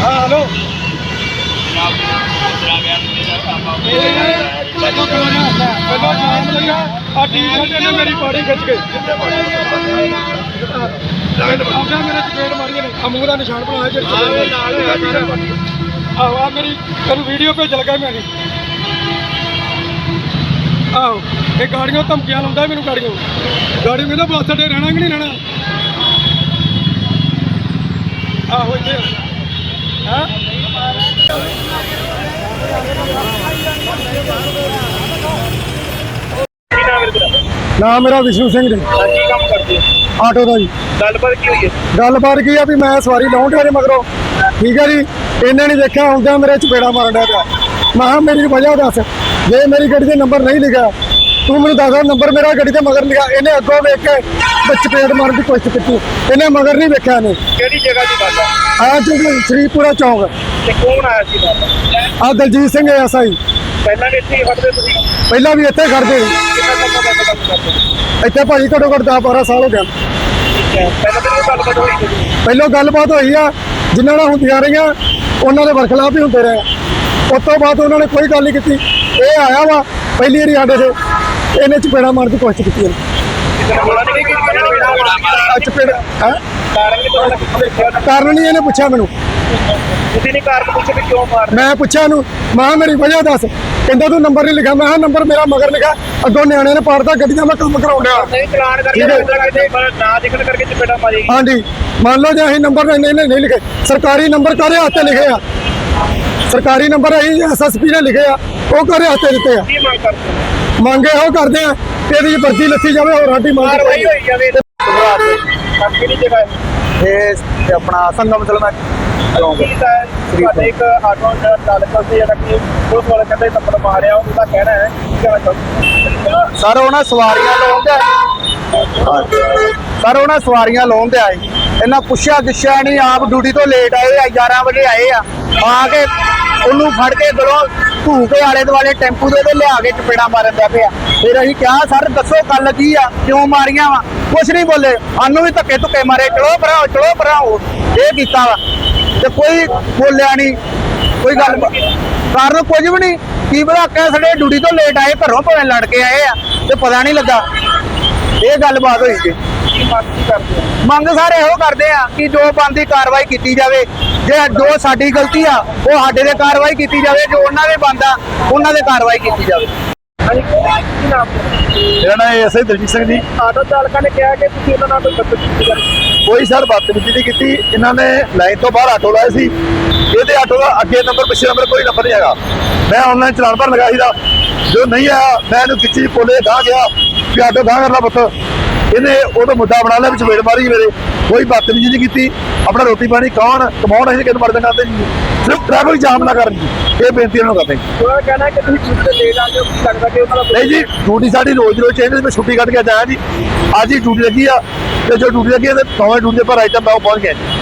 ਹਾਂ ਹਲੋ ਪਹਿਲਾਂ ਜਾਮ ਲੱਗਾ ਆ ਟੀ-ਸ਼ਰਟ ਨੇ ਮੇਰੀ ਪਾੜੀ ਖਿੱਚ ਕੇ ਆਉਂਦਾ ਮੇਰੇ ਚਪੇੜ ਮਾਰੀਆਂ ਨੇ ਆ ਦਾ ਨਿਸ਼ਾਨ ਬਣਾਇਆ ਜਿਹੜੇ ਆਹੋ ਆ ਮੇਰੀ ਤੈਨੂੰ ਵੀਡੀਓ ਭੇਜ ਲਗਾ ਮੈਂ ਆਹੋ ਇਹ ਗਾੜੀਆਂ ਧਮਕੀਆਂ ਲਾਉਂਦਾ ਮੈਨੂੰ ਗਾੜੀਆਂ। ਗਾੜੀ ਕਹਿੰਦਾ, ਬੱਸ ਅੱਡੇ ਰਹਿਣਾ ਕਿ ਨਹੀਂ ਰਹਿਣਾ? ਆਹੋ, ਇੱਥੇ ਨਾਮ ਮੇਰਾ ਵਿਸ਼ਨੂੰ ਸਿੰਘ ਜੀ। ਕੀ ਕੰਮ ਕਰਦੇ ਹੋ? ਆਟੋ ਦਾ ਜੀ। ਗੱਲਬਾਤ ਕੀ ਹੋਈ ਹੈ? ਗੱਲਬਾਤ ਕੀ ਆ ਵੀ ਮੈਂ ਸਵਾਰੀ ਲਾਉਣ ਦੇ ਮਗਰੋਂ। ਠੀਕ ਹੈ ਜੀ? ਇਹਨੇ ਨਹੀਂ ਦੇਖਿਆ ਆਉਂਦਿਆਂ ਮੇਰੇ ਚਪੇੜਾ ਮਾਰਨ ਡਿਆ ਪਿਆ। ਮੈਂ ਕਿਹਾ ਮੇਰੀ ਵਜ੍ਹਾ ਦੱਸ। ਜੇ ਮੇਰੀ ਗੱਡੀ ਦੇ ਨੰਬਰ ਨਹੀਂ ਲਿਖਿਆ ਤੂੰ ਮੈਨੂੰ ਦੱਸ ਨੰਬਰ ਮੇਰਾ ਗੱਡੀ ਤੇ ਮਗਰ ਲਿਖਿਆ ਇਹਨੇ ਅੱਗੋਂ ਵੇਖ ਕੇ ਤੇ ਚਪੇੜ ਮਾਰਨ ਦੀ ਕੋਸ਼ਿਸ਼ ਕੀਤੀ। ਇਹਨੇ ਮਗਰ ਨਹੀਂ ਵੇਖਿਆ ਇਹਨੇ। ਕਿਹੜੀ ਜਗ੍ਹਾ ਦੀ ਗੱਲ ਹੈ ਆ ਜਿਹੜੀ ਸ਼੍ਰੀਪੁਰਾ ਚੌਂਕ। ਤੇ ਕੌਣ ਆਇਆ ਸੀ ਨਾਲ? ਆ ਦਲਜੀਤ ਸਿੰਘ ਐਸਆਈ ਪਹਿਲਾਂ ਵੀ ਇੱਥੇ ਹੀ ਖੜਦੇ ਤੁਸੀਂ? ਪਹਿਲਾਂ ਵੀ ਇੱਥੇ ਖੜਦੇ ਸੀ। ਕਿੰਨਾ ਸਮਾਂ ਦਾ ਕੰਮ ਕਰਦੇ ਹੋ? ਇੱਥੇ ਭਾਜੀ ਘੱਟੋ ਘੱਟ 10 12 ਸਾਲ ਹੋ ਗਿਆ ਠੀਕ ਹੈ ਪਹਿਲਾਂ ਗੱਲਬਾਤ ਹੋਈ ਸੀ? ਪਹਿਲਾਂ ਗੱਲਬਾਤ ਹੋਈ ਆ ਜਿਨ੍ਹਾਂ ਨਾਲ ਹੁੰਦੀਆਂ ਰਹੀਆਂ ਉਹਨਾਂ ਦੇ ਵਰਖਲਾਫ ਹੀ ਹੁੰਦੇ ਰਹੇ। ਉਸ ਤੋਂ ਬਾਅਦ ਉਹਨਾਂ ਨੇ ਕੋਈ ਗੱਲ ਨਹੀਂ ਕੀਤੀ। ਇਹ ਆਇਆ ਵਾ ਪਹਿਲੀ ਵਾਰੀ ਸਾਡੇ ਤੇ। ਇਹਨੇ ਚਪੇੜਾ ਮਾਰਨ ਦੀ ਕੋਸ਼ਿਸ਼ ਕੀਤੀ ਨੇ ਚਪੇੜ ਹੈਂ? ਕਾਰਨ ਨਹੀਂ ਇਹਨੇ ਪੁੱਛਿਆ ਮੈਨੂੰ। ਤੁਸੀਂ ਨਹੀਂ ਕਾਰਨ ਪੁੱਛੇ ਵੀ ਕਿਉਂ ਮਾਰ ਮੈਂ ਪੁੱਛਿਆ ਇਹਨੂੰ ਮੈਂ ਮੇਰੀ ਵਜ੍ਹਾ ਦੱਸ। ਕਹਿੰਦਾ ਤੂੰ ਨੰਬਰ ਨਹੀਂ ਲਿਖਿਆ। ਮੈਂ ਕਿਹਾ ਨੰਬਰ ਮੇਰਾ ਮਗਰ ਲਿਖਿਆ। ਅੱਗੋਂ ਨਿਆਣੇ ਨੇ ਪਾੜਦਾ ਗੱਡੀ ਦਾ ਮੈਂ ਕੰਮ ਕਰਾਉਣ ਡਿਆ। ਨਹੀਂ ਚਲਾਨ ਕਰਕੇ ਹੈ। ਨਾ ਦਿਖਣ ਕਰਕੇ ਚਪੇੜਾ ਮਾਰੀ। ਹਾਂਜੀ। ਮੰਨ ਲਓ ਜੇ ਅਸੀਂ ਨੰਬਰ ਨਹੀਂ ਨਹੀਂ ਨਹੀਂ ਲਿਖੇ। ਸਰਕਾਰੀ ਨੰਬਰ ਕਾਹਦੇ ਹੱਥੇ ਲਿਖੇ ਆ? ਸਰਕਾਰੀ ਨੰਬਰ ਅਸੀਂ ਐਸਐਸਪੀ ਨੇ ਲਿਖੇ ਆ। ਉਹ ਕਾਹਦੇ ਹੱਥੇ ਦਿੱਤੇ ਆ? ਕੀ ਮੰਗ ਕਰਦੇ ਹੋ? ਮੰਗੇ ਉਹ ਕਰਦੇ ਆ ਕਿ ਇਹਦੀ ਵਰਦੀ ਲੱਥੀ ਜਾਵੇ ਹੋਰ ਸਾਡੀ ਮੰਗ ਹੋਈ ਜਾਵੇ ਕਿਹੜੀ ਜਗ੍ਹਾ ਹੈ ਇਹ। ਆਪਣਾ ਸੰਗਮ ਚਲਣਾ। ਕੀ ਤਾਂ। ਤੁਹਾਡੇ ਇੱਕ ਆਟੋ ਦਾ ਚਾਲਕ ਸੀ ਜਿਹੜਾ ਕਿ ਪੁਲਿਸ ਵਾਲੇ ਕਹਿੰਦੇ ਥੱਪੜ ਮਾਰਿਆ ਉਹਦਾ ਕਹਿਣਾ ਹੈ ਕੀ ਕਹਿਣਾ ਚਾਹੁੰਦੇ ਸਰ ਉਹਨਾਂ ਸਵਾਰੀਆਂ ਲਾਉਣ ਤੇ ਸਰ ਉਹਨਾਂ ਸਵਾਰੀਆਂ ਲਾਉਣ ਤੇ ਆਏ। ਇਹਨਾਂ ਪੁੱਛਿਆ ਗਿੱਛਿਆ ਨਹੀਂ ਆਪ ਡਿਊਟੀ ਤੋਂ ਲੇਟ ਆਏ ਆ 11 ਵਜੇ ਆਏ ਆ। ਆ ਕੇ ਉਹਨੂੰ ਫੜ ਕੇ ਗਲੋਂ ਧੂ ਕੇ ਆਲੇ ਦੁਆਲੇ ਟੈਂਪੂ ਦੇ ਤੇ ਲਿਆ ਕੇ ਚਪੇੜਾ ਮਾਰਨ ਦਾ ਪਿਆ। ਫਿਰ ਅਸੀਂ ਕਿਹਾ, ਸਰ, ਦੱਸੋ ਗੱਲ ਕੀ ਆ? ਕਿਉਂ ਮਾਰੀਆਂ ਵਾ? ਕੁਛ ਨਹੀਂ ਬੋਲੇ। ਸਾਨੂੰ ਵੀ ਧੱਕੇ ਧੁੱਕੇ ਮਾਰੇ। ਚਲੋ ਭਰਾਓ ਚਲੋ ਭਰਾਓ। ਇਹ ਕੀਤਾ ਵਾ। ਤੇ ਕੋਈ ਬੋਲਿਆ ਨਹੀਂ। ਕੋਈ ਗੱਲ ਕਾਰਨ ਕੁਝ ਵੀ ਨਹੀਂ। ਕੀ ਪਤਾ ਕਹਿ ਸਾਡੇ ਡਿਊਟੀ ਤੋਂ ਲੇਟ ਆਏ, ਘਰੋਂ ਭਾਵੇਂ ਲੜ ਕੇ ਆਏ ਆ, ਤੇ ਪਤਾ ਨਹੀਂ ਲੱਗਾ। ਇਹ ਗੱਲਬਾਤ ਹੋਈ ਜੀ ਕੀ ਕਰਦੇ ਹੋ? ਮੰਗ ਸਾਰੇ ਇਹੋ ਕਰਦੇ ਆ ਕਿ ਜੋ ਬੰਦੀ ਕਾਰਵਾਈ ਕੀਤੀ ਜਾਵੇ ਜੇ ਜੋ ਸਾਡੀ ਗਲਤੀ ਆ ਉਹ ਸਾਡੇ ਤੇ ਕਾਰਵਾਈ ਕੀਤੀ ਜਾਵੇ ਜੋ ਉਹਨਾਂ ਦੇ ਬੰਦਾ ਉਹਨਾਂ ਦੇ ਕਾਰਵਾਈ ਕੀਤੀ ਜਾਵੇ। ਹਾਂਜੀ ਕੀ ਨਾਮ? ਹੈ? ਮੇਰਾ ਨਾਮ ਐਸਆਈ ਦਲਜੀਤ ਸਿੰਘ ਜੀ। ਆਟੋ ਚਾਲਕਾਂ ਨੇ ਕਿਹਾ ਕਿ ਤੁਸੀਂ ਉਹਨਾਂ ਨਾਲ ਕੋਈ ਬਦਤਮੀਜ਼ੀ ਕੀਤੀ। ਕੋਈ ਸਰ ਬਦਤਮੀਜ਼ੀ ਨਹੀਂ ਕੀਤੀ। ਇਹਨਾਂ ਨੇ ਲਾਈਨ ਤੋਂ ਬਾਹਰ ਆਟੋ ਲਾਇਆ ਸੀ। ਇਹਦੇ ਆਟੋ ਦਾ ਅੱਗੇ ਨੰਬਰ ਪਿੱਛੇ ਨੰਬਰ ਕੋਈ ਨੰਬਰ ਨਹੀਂ ਹੈਗਾ। ਮੈਂ ਆਨਲਾਈਨ ਚਲਾਨ ਭਰਨ ਲਗਾ ਸੀਦਾ ਜੋ ਨਹੀਂ ਆਇਆ ਮੈਂ ਇਹਨੂੰ ਖਿੱਚੀ ਪੋਲੇ ਗਾਹ ਗਿਆ। ਵੀ ਆਟੋ ਗਾਹ ਕਰ ਲਾ ਪੁੱਤ। ਇਹਨੇ ਉਹਦਾ ਮੁੱਦਾ ਬਣਾ ਲਿਆ ਵਿੱਚ ਵੇੜ ਮਾਰੀ ਮੇਰੇ। ਕੋਈ ਬਦਤਮੀਜ਼ੀ ਨਹੀਂ ਕੀਤੀ ਆਪਣਾ ਰੋਟੀ ਪਾਣੀ ਕੌਣ ਕਮਾਉਣ ਅਸੀਂ ਕਿਹਨੂੰ ਮਰਦੇ ਕਰਦੇ ਜੀ। ਸਿਰਫ ਟ੍ਰੈਫਿਕ ਜਾਮ ਨਾ ਕਰਨ ਜੀ। ਇਹ ਬੇਨਤੀ ਇਹਨਾਂ ਨੂੰ ਕਰਦੇ ਜੀ। ਉਹਨਾਂ ਕਹਿਣਾ ਕਿ ਤੁਸੀਂ ਛੁੱਟੀ ਆ ਜਾਓ ਕੀ ਲੱਗਦਾ ਕਿ ਉਹਨਾਂ ਦਾ ਨਹੀਂ ਜੀ ਡਿਊਟੀ ਸਾਡੀ ਰੋਜ਼ ਰੋਜ਼ ਚੇਂਜ ਮੈਂ ਛੁੱਟੀ ਕੱਢ ਕੇ ਜਾਇਆ ਜੀ। ਅੱਜ ਹੀ ਡਿਊਟੀ ਲੱਗੀ ਆ ਤੇ ਜੋ ਡਿਊਟੀ ਲੱਗੀ ਤੇ ਨੌਵੇਂ ਡਿਊਟੀ ਪਰ ਤੱਕ ਮੈਂ ਉਹ ਪਹੁੰਚ ਗਿਆ ਜੀ।